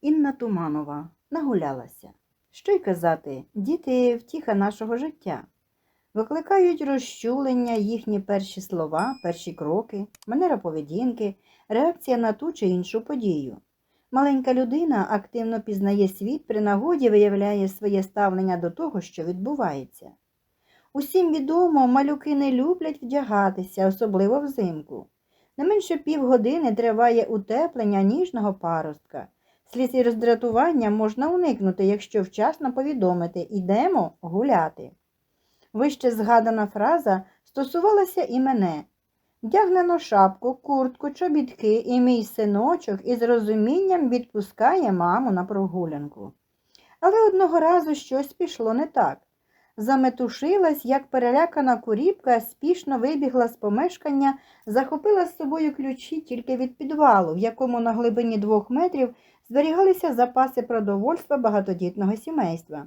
Інна Туманова нагулялася. Що й казати, діти втіха нашого життя. Викликають розчулення їхні перші слова, перші кроки, манера поведінки, реакція на ту чи іншу подію. Маленька людина активно пізнає світ, при нагоді виявляє своє ставлення до того, що відбувається. Усім відомо, малюки не люблять вдягатися, особливо взимку. Не менше півгодини триває утеплення ніжного паростка. Сліз і роздратування можна уникнути, якщо вчасно повідомити «Ідемо гуляти». Вище згадана фраза стосувалася і мене. Вдягнено шапку, куртку, чобітки, і мій синочок із розумінням відпускає маму на прогулянку. Але одного разу щось пішло не так. Заметушилась, як перелякана куріпка, спішно вибігла з помешкання, захопила з собою ключі тільки від підвалу, в якому на глибині двох метрів зберігалися запаси продовольства багатодітного сімейства.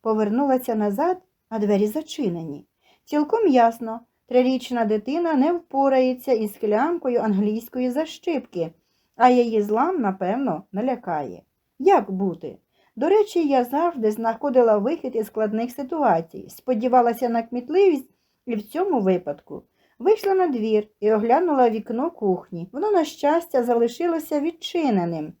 Повернулася назад, а двері зачинені. Цілком ясно, трирічна дитина не впорається із склянкою англійської защипки, а її злам, напевно, налякає. Як бути? До речі, я завжди знаходила вихід із складних ситуацій, сподівалася на кмітливість і в цьому випадку. Вийшла на двір і оглянула вікно кухні. Воно, на щастя, залишилося відчиненим.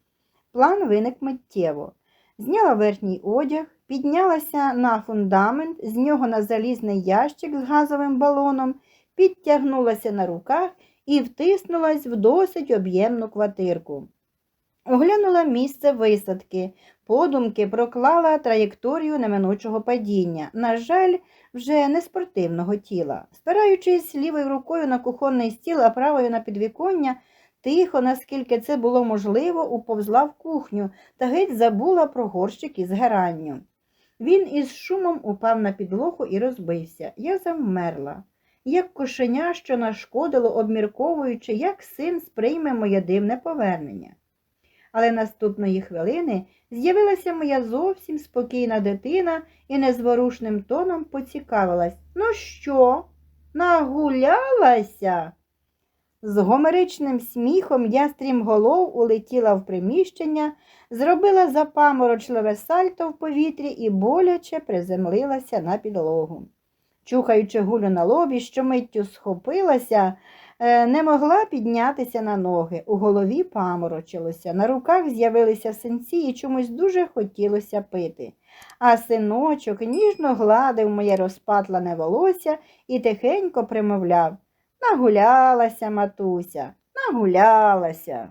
План виник миттєво. Зняла верхній одяг, піднялася на фундамент, з нього на залізний ящик з газовим балоном, підтягнулася на руках і втиснулась в досить об'ємну квартирку. Оглянула місце висадки, подумки проклала траєкторію неминучого падіння, на жаль, вже не спортивного тіла. Спираючись лівою рукою на кухонний стіл, а правою на підвіконня, тихо, наскільки це було можливо, уповзла в кухню та геть забула про горщик із геранню. Він із шумом упав на підлогу і розбився. Я завмерла, як кошеня, що нашкодило, обмірковуючи, як син сприйме моє дивне повернення. Але наступної хвилини з'явилася моя зовсім спокійна дитина і незворушним тоном поцікавилась. Ну що, нагулялася? З гомеричним сміхом я стрімголов улетіла в приміщення, зробила запаморочливе сальто в повітрі і боляче приземлилася на підлогу. Чухаючи гулю на лобі, що миттю схопилася, е, не могла піднятися на ноги. У голові паморочилося, на руках з'явилися синці і чомусь дуже хотілося пити. А синочок ніжно гладив моє розпатлане волосся і тихенько примовляв Нагулялася, матуся, нагулялася.